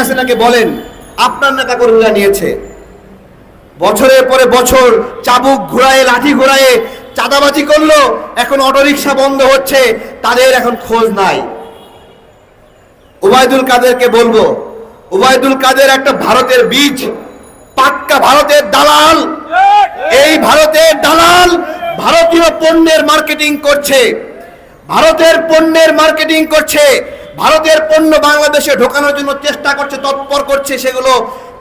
হাসিনাকে বলেন, আপনার নেতা কর্মীরা নিয়েছে। বছরের পরে বছর চাবুক ঘোরায়, লাঠি ঘোরায় চাঁদাবাজি করল, এখন অটোরিকশা বন্ধ হচ্ছে, তাদের এখন খোঁজ নাই। উবায়দুল কাদেরকে বলব, উবায়দুল কাদের একটা ভারতের বীজ, পাক্কা ভারতের দালাল। এই ভারতের দালাল ভারতীয় পণ্যের মার্কেটিং করছে, ভারতের পণ্যের মার্কেটিং করছে। ভারতের পণ্য বাংলাদেশে ঢোকানোর জন্য চেষ্টা করছে, তৎপর করছে, সেগুলো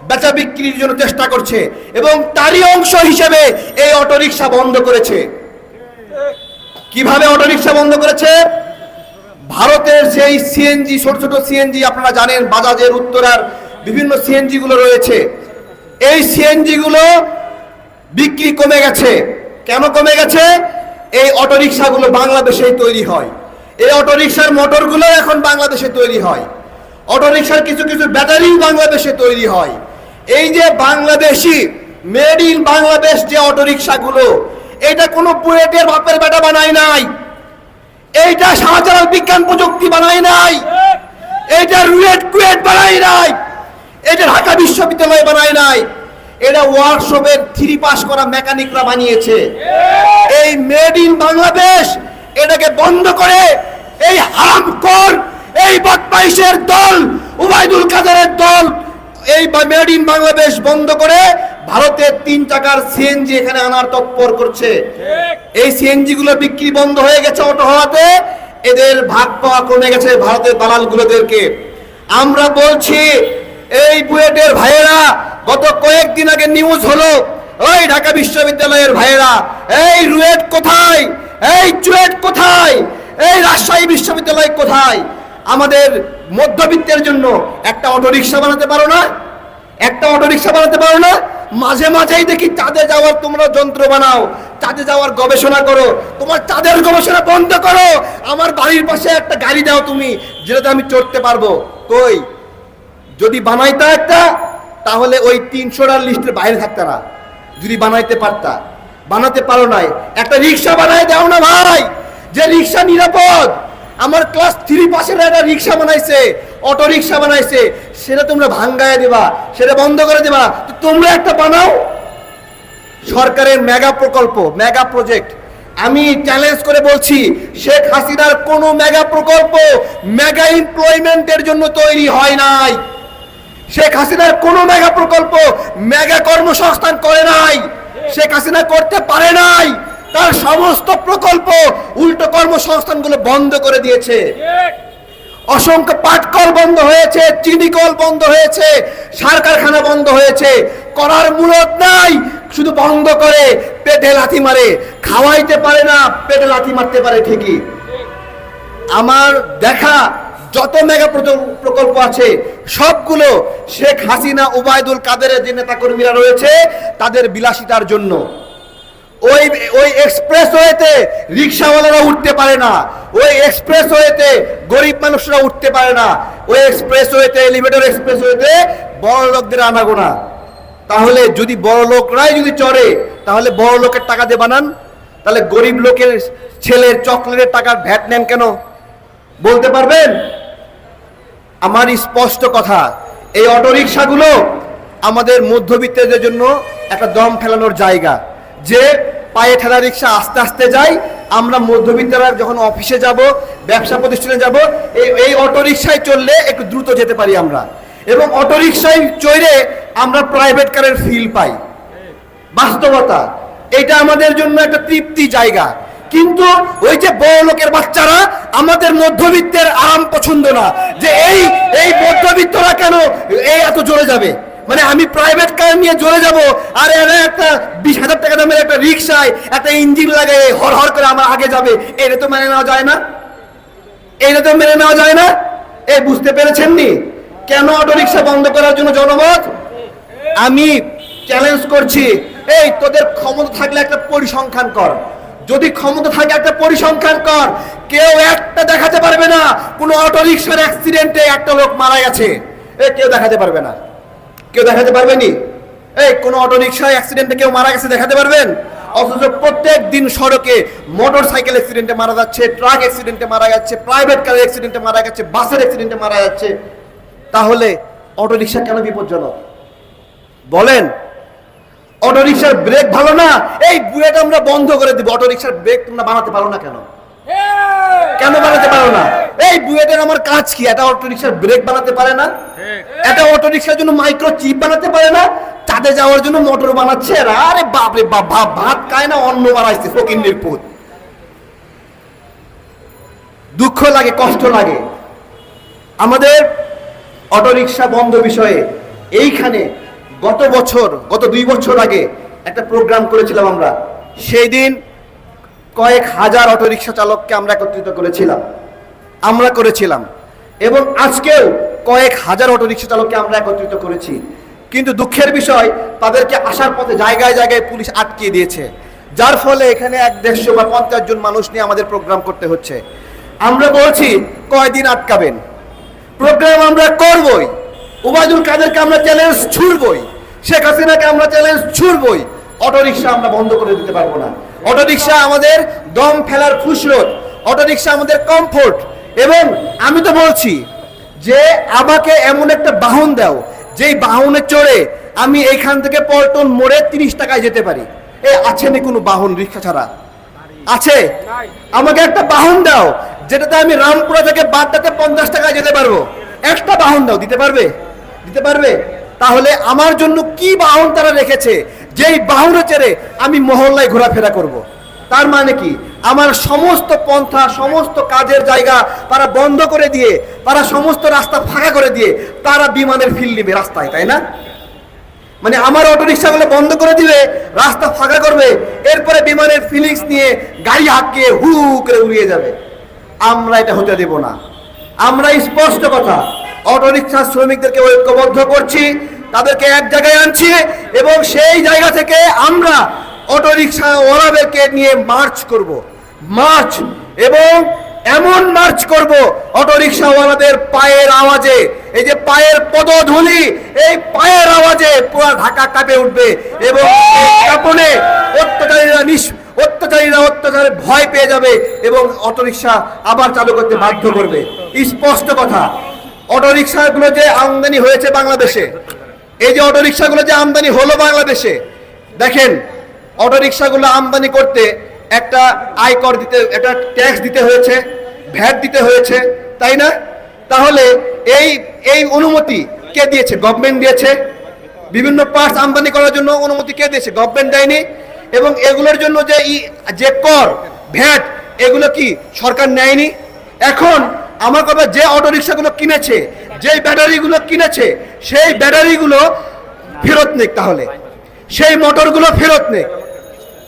বেচা বিক্রির জন্য চেষ্টা করছে এবং তারই অংশ হিসেবে এই অটোরিকশা বন্ধ করেছে। কীভাবে অটোরিকশা বন্ধ করেছে? ভারতের সেই সিএনজি, ছোট ছোট সিএনজি, আপনারা জানেন, বাজাজের, উত্তরার বিভিন্ন সিএনজি গুলো রয়েছে। এই সিএনজি গুলো বিক্রি কমে গেছে। কেন কমে গেছে? এই অটোরিকশা গুলো বাংলাদেশেই তৈরি হয়। এই অটোরিকশার মোটরগুলো এখন বাংলাদেশে তৈরি হয়। অটোরিকশার কিছু কিছু ব্যাটারি বাংলাদেশে তৈরি হয়। এই যে বাংলাদেশি মেড ইন বাংলাদেশ যে অটোরিকশা গুলো এটা কোনো বুয়েটের বাপের বেটা বানায় নাই। এইটা শাহজালাল বিজ্ঞান প্রযুক্তি বানায় নাই। এটা রুয়েট কুয়েট বানায় নাই। এটা ঢাকা বিশ্ববিদ্যালয় বানায় নাই। এটা ওয়ার্কশপের থ্রি পাস করা মেকানিকরা বানিয়েছে। এই মেড ইন বাংলাদেশ এটাকে বন্ধ করে এই হারামখোর এই বদমাইশের দল উবাইদুল কাদেরের দল এই মেড ইন বাংলাদেশ বন্ধ করে ভারতের তিন টাকার সিএনজি এখানে আনার তৎপর করছে। এই সিএনজি গুলো বিক্রি বন্ধ হয়ে গেছে অটো হওয়াতে এদের ভাগ পাওয়া কমে গেছে ভারতের দালাল গুলোদেরকে আমরা বলছি এই বুয়েটের ভাইয়েরা গত কয়েকদিন আগে নিউজ হলো ওই ঢাকা বিশ্ববিদ্যালয়ের ভাইয়েরা এই রুয়েট কোথায়? এই চুয়েট কোথায়? এই রাজশাহী বিশ্ববিদ্যালয় কোথায়? আমাদের মধ্যবিত্তের জন্য একটা অটোরিকশা বানাতে পারো না? একটা অটোরিকশা বানাতে পারো না? মাঝে মাঝেই দেখি চাঁদে যাওয়ার তোমরা যন্ত্র বানাও। চাঁদে যাওয়ার গবেষণা করো। তোমার চাঁদের গবেষণা বন্ধ করো। আমার বাড়ির পাশে একটা গাড়ি দাও তুমি, যেটাতে আমি চড়তে পারব। কই? যদি বানাইতা একটা, তাহলে ওই তিনশোটার লিস্টের বাইরে থাকতা না। যদি বানাইতে পারতা। বানাতে পারো নাই। একটা রিক্সা বানায় দাও না ভাই। যে রিক্সা নিরাপদ। আমার ক্লাস থ্রি পাশের একটা রিক্সা বানাইছে, অটো রিক্সা বানাইছে, সেটা তোমরা ভাঙ্গায় দেবা, সেটা বন্ধ করে দেবা তো তোমরা একটা বানাও। সরকারের মেগা প্রকল্প মেগা প্রজেক্ট আমি চ্যালেঞ্জ করে বলছি, শেখ হাসিনার কোনো মেগা প্রকল্প মেগা এমপ্লয়মেন্টের জন্য তৈরি হয় নাই। শেখ হাসিনার কোনো মেগা প্রকল্প মেগা কর্মসংস্থান করে নাই। শেখ হাসিনা করতে পারে নাই। তার সমস্ত প্রকল্প উল্টো কর্মসংস্থানগুলো বন্ধ করে দিয়েছে। অসংখ্য পাটকল বন্ধ হয়েছে, চিনি কল বন্ধ হয়েছে, সার কারখানা বন্ধ হয়েছে। করার মূলত নাই, শুধু বন্ধ করে পেটে লাথি মারে। খাওয়াইতে পারে না, পেটে লাথি মারতে পারে ঠিকই। আমার দেখা যত মেগা প্রকল্প আছে সবগুলো শেখ হাসিনা ওবায়দুল কাদেরের যে নেতাকর্মীরা রয়েছে, তাদের বিলাসিতার জন্য। ওই ওই এক্সপ্রেস ওয়েতে রিক্সাওয়ালারা উঠতে পারে না। ওই এক্সপ্রেস ওয়েতে গরিব মানুষরা উঠতে পারে না। ওই এক্সপ্রেস ওয়েতে এলিভেটর এক্সপ্রেস ওয়েতে বড় লোকদের আনাগোনা। তাহলে যদি বড় লোকরাই যদি চড়ে, তাহলে বড় লোকের টাকা দিয়ে বানান। তাহলে গরিব লোকের ছেলের চকলেটের টাকার ভ্যাট নেন কেন? বলতে পারবেন? আমার স্পষ্ট কথা, এই অটোরিকশাগুলো আমাদের মধ্যবিত্তদের জন্য একটা দম ফেলানোর জায়গা। যে পায়ে ঠেলা রিক্সা আস্তে আস্তে যায়, আমরা মধ্যবিত্তরা যখন অফিসে যাব, ব্যবসা প্রতিষ্ঠানে যাব, এই এই অটোরিকশায় চললে একটু দ্রুত যেতে পারি আমরা। এবং অটোরিকশায় চড়ে আমরা প্রাইভেট কারের ফিল পাই। বাস্তবতা, এটা আমাদের জন্য একটা তৃপ্তি জায়গা। কিন্তু ওই যে বড় লোকের বাচ্চারা আমাদের মধ্যবিত্তের আরাম পছন্দ না যে এই এই মধ্যবিত্তরা কেন এই এত জোরে যাবে? মানে আমি প্রাইভেট কার নিয়ে জোরে যাব, আর এরা একটা বিশ হাজার টাকা দামের একটা রিক্সায় একটা ইঞ্জিন লাগে হর হর করে আমার আগে যাবে। এটা তো মেনে নেওয়া যায় না। এটা তো মেনে নেওয়া যায় না। এই বুঝতে পেরেছেন নি? কেন অটো রিক্সা বন্ধ করার জন্য জনমত? আমি চ্যালেঞ্জ করছি। এই, তোদের ক্ষমতা থাকলে একটা পরিসংখ্যান কর। যদি ক্ষমতা থাকে একটা পরিসংখ্যান কর। কেউ একটা দেখাতে পারবে না, কোনো অটো রিক্সার অ্যাক্সিডেন্টে একটা লোক মারা গেছে। এ, কেউ দেখাতে পারবে না। কেউ দেখাতে পারবেনি এই, কোন অটো রিক্সায় অ্যাক্সিডেন্টে কেউ মারা গেছে দেখাতে পারবেন? অথচ প্রত্যেক দিন সড়কে মোটর সাইকেল অ্যাক্সিডেন্টে মারা যাচ্ছে ট্রাক অ্যাক্সিডেন্টে মারা যাচ্ছে প্রাইভেট কার অ্যাক্সিডেন্টে মারা যাচ্ছে বাসের অ্যাক্সিডেন্টে মারা যাচ্ছে। তাহলে অটোরিকশা কেন বিপজ্জনক? বলেন অটোরিকশার ব্রেক ভালো না? এই বুয়েট আমরা বন্ধ করে দিব। অটোরিকশার ব্রেক তোমরা বানাতে পারো না কেন? কেন বানাতে পারো না? এই বুয়েটের আমার কাজ কি? এটা অটোরিকশার ব্রেক বানাতে পারে না? এটা অটোরিকশার জন্য মাইক্রো চিপ বানাতে পারে না? চাঁদে যাওয়ার জন্য মোটর বানাচ্ছে। আরে বাপরে বাপ ভাত ভাত খায় না অন্ন বানাইছে ফকিন্নির পুত দুঃখ লাগে কষ্ট লাগে। আমাদের অটোরিকশা বন্ধ বিষয়ে এইখানে গত বছর, গত দুই বছর আগে একটা প্রোগ্রাম করেছিলাম আমরা। সেই দিন কয়েক হাজার অটোরিকশা চালককে আমরা একত্রিত করেছিলাম। আমরা করেছিলাম। এবং আজকেও কয়েক হাজার অটোরিকশা চালককে আমরা একত্রিত করেছি। কিন্তু দুঃখের বিষয়, তাদেরকে আসার পথে জায়গায় জায়গায় পুলিশ আটকিয়ে দিয়েছে। যার ফলে এখানে এক দেড়শো বা পঞ্চাশ জন মানুষ নিয়ে আমাদের প্রোগ্রাম করতে হচ্ছে। আমরা বলছি, কয়দিন আটকাবেন? প্রোগ্রাম আমরা করবই। উবায়দুল কাদেরকে আমরা চ্যালেঞ্জ ছুড়বই। শেখ হাসিনাকে আমরা চ্যালেঞ্জ ছুড়বই। অটোরিকশা আমরা বন্ধ করে দিতে পারব না। অটোরিকশা আমাদের দম ফেলার ফুসরত, অটোরিকশা আমাদের কমফোর্ট এবং আমি তো বলছি যে, আমাকে এমন একটা বাহন দাও, যেই বাহনে চড়ে আমি এইখান থেকে পল্টন মোড়ে তিরিশ টাকায় যেতে পারি। এ, আছে নি কোনো বাহন রিক্সা ছাড়া? আছে? আমাকে একটা বাহন দাও, যেটাতে আমি রামপুরা থেকে বাড্ডাতে পঞ্চাশ টাকায় যেতে পারব। একটা বাহন দাও, দিতে পারবে? দিতে পারবে? তাহলে আমার জন্য কি বাহন তারা রেখেছে? যেই বাহনে চেড়ে আমি মহল্লায় ঘোরাফেরা করব। তার মানে কি? আমার সমস্ত পন্থা, সমস্ত কাজের জায়গা তারা বন্ধ করে দিয়ে, তারা সমস্ত রাস্তা ফাঁকা করে দিয়ে, তারা বিমানের ফিল নিবে রাস্তায়, তাই না? মানে আমার অটো রিক্সাগুলো বন্ধ করে দিবে, রাস্তা ফাঁকা করবে, এরপরে বিমানের ফিলিংস নিয়ে গাড়ি হাঁকিয়ে হু করে উড়িয়ে যাবে। আমরা এটা হতে দেব না। আমরা স্পষ্ট কথা অটো রিক্সা শ্রমিকদেরকে ঐক্যবদ্ধ করছি, তাদেরকে এক জায়গায় আনছি এবং সেই জায়গা থেকে আমরা অটো রিক্সা ওরাদেরকে নিয়ে মার্চ করব। মার্চ এবং এমন মার্চ করব অটো রিক্সাওয়ালাদের পায়ের আওয়াজে, এই যে পায়ের পদধূলি, এই পায়ের আওয়াজে পুরো ঢাকা কাঁপে উঠবে এবং কাঁপনে অত্যাচারীরা নিঃ অত্যাচারীরা অত্যাচারে ভয় পেয়ে যাবে এবং অটোরিকশা আবার চালু করতে বাধ্য করবে। স্পষ্ট কথা অটোরিকশাগুলো যে আমদানি হয়েছে বাংলাদেশে, এই যে অটোরিক্সাগুলো যে আমদানি হলো বাংলাদেশে, দেখেন অটোরিক্সাগুলো আমদানি করতে একটা আয়কর দিতে, একটা ট্যাক্স দিতে হয়েছে, ভ্যাট দিতে হয়েছে, তাই না? তাহলে এই এই অনুমতি কে দিয়েছে? গভর্নমেন্ট দিয়েছে। বিভিন্ন পার্টস আমদানি করার জন্য অনুমতি কে দিয়েছে? গভর্নমেন্ট দেয়নি। এবং এগুলোর জন্য যে ই, যে কর, ভ্যাট, এগুলো কি সরকার নেয়নি? এখন আমার কথা যে অটো রিক্সাগুলো কিনেছে যে ব্যাটারিগুলো কিনেছে সেই ব্যাটারিগুলো ফেরত নেক তাহলে। সেই মোটরগুলো ফেরত নেক।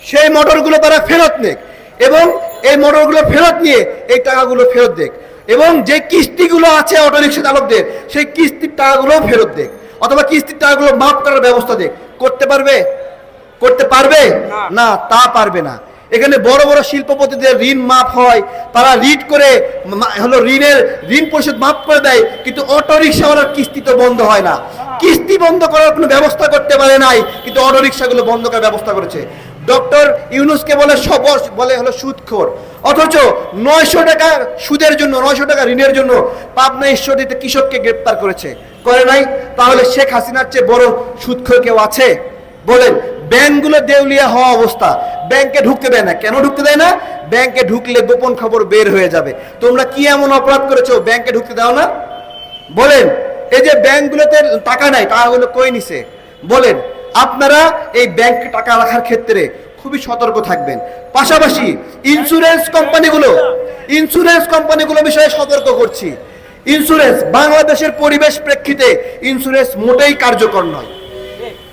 সেই মোটরগুলো তারা ফেরত নেক এবং এই মোটরগুলো ফেরত নিয়ে এই টাকাগুলো ফেরত দেখ এবং যে কিস্তিগুলো আছে অটোরিক্সা চালকদের সেই কিস্তির টাকাগুলো ফেরত দেখ অথবা কিস্তির টাকাগুলো মাফ করার ব্যবস্থা দেখ করতে পারবে? করতে পারবে? না তা পারবে না। এখানে বড় বড় শিল্পপতিদের ঋণ মাফ হয়। তারা রিড করে হলো ঋণের, ঋণ পরিশোধ মাফ করে দেয়, কিন্তু অটো রিক্সাওয়ালার কিস্তি তো বন্ধ হয় না। কিস্তি বন্ধ করার কোনো ব্যবস্থা করতে পারে নাই, কিন্তু অটো রিক্সাগুলো বন্ধ করার ব্যবস্থা করেছে। ডক্টর ইউনুসকে বলে সব বলে হলো সুদখোর। অথচ নয়শো টাকা সুদের জন্য, নয়শো টাকা ঋণের জন্য পাবনা ঈশ্বরদীতে কৃষককে গ্রেপ্তার করেছে। করে নাই? তাহলে শেখ হাসিনার চেয়ে বড় সুদখোর কেউ আছে? বলেন ব্যাংকগুলো দেউলিয়া হওয়া অবস্থা। ব্যাংকে ঢুকতে দেয় না। কেন ঢুকতে দেয় না? ব্যাংকে ঢুকলে গোপন খবর বের হয়ে যাবে। তোমরা কি এমন অপরাধ করেছ? ব্যাংকে ঢুকতে দাও না। বলেন, এই যে ব্যাংকগুলোতে টাকা নাই টাকাগুলো কই নিছে? বলেন, আপনারা এই ব্যাংকে টাকা রাখার ক্ষেত্রে খুবই সতর্ক থাকবেন। পাশাপাশি ইন্স্যুরেন্স কোম্পানিগুলো ইন্স্যুরেন্স কোম্পানিগুলো বিষয়ে সতর্ক করছি। ইন্স্যুরেন্স বাংলাদেশের পরিবেশ প্রেক্ষিতে ইন্স্যুরেন্স মোটেই কার্যকর নয়।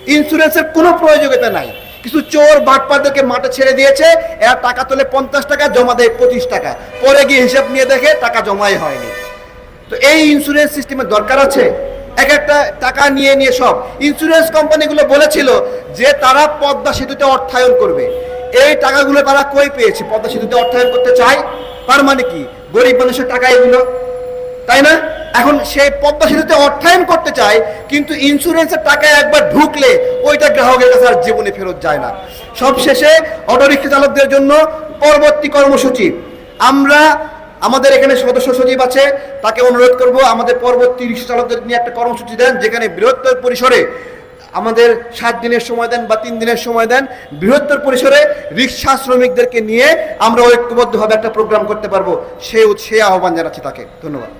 ইন্স্যুরেন্সের কোনো প্রয়োজনীয়তা নাই। কিছু চোর বাটপারদেরকে মাঠে ছেড়ে দিয়েছে, এরা টাকা তোলে পঞ্চাশ টাকা, জমা দেয় পঁচিশ টাকা। পরে গিয়ে হিসাব নিয়ে দেখে টাকা জমাই হয়নি। তো এই ইন্স্যুরেন্স সিস্টেমের দরকার আছে? এক একটা টাকা নিয়ে নিয়ে সব। ইন্স্যুরেন্স কোম্পানিগুলো বলেছিল যে তারা পদ্মা সেতুতে অর্থায়ন করবে। এই টাকাগুলো তারা কই পেয়েছে? পদ্মা সেতুতে অর্থায়ন করতে চায়? তার মানে কি? গরিব মানুষের টাকা এগুলো। তাই না? এখন সেই পদ্মা সেতুতে অর্থায়ন করতে চায়, কিন্তু ইন্স্যুরেন্সের টাকা একবার ঢুকলে ওইটা গ্রাহকের কাছে আর জীবনে ফেরত যায় না। সবশেষে অটোরিক্সা চালকদের জন্য পরবর্তী কর্মসূচি। আমরা আমাদের এখানে সদস্য সচিব আছে, তাকে অনুরোধ করব আমাদের পরবর্তী রিক্সা চালকদের নিয়ে একটা কর্মসূচি দেন, যেখানে বৃহত্তর পরিসরে আমাদের সাত দিনের সময় দেন বা তিন দিনের সময় দেন, বৃহত্তর পরিসরে রিক্সা শ্রমিকদেরকে নিয়ে আমরা ঐক্যবদ্ধভাবে একটা প্রোগ্রাম করতে পারব। সে সে আহ্বান জানাচ্ছি তাকে। ধন্যবাদ।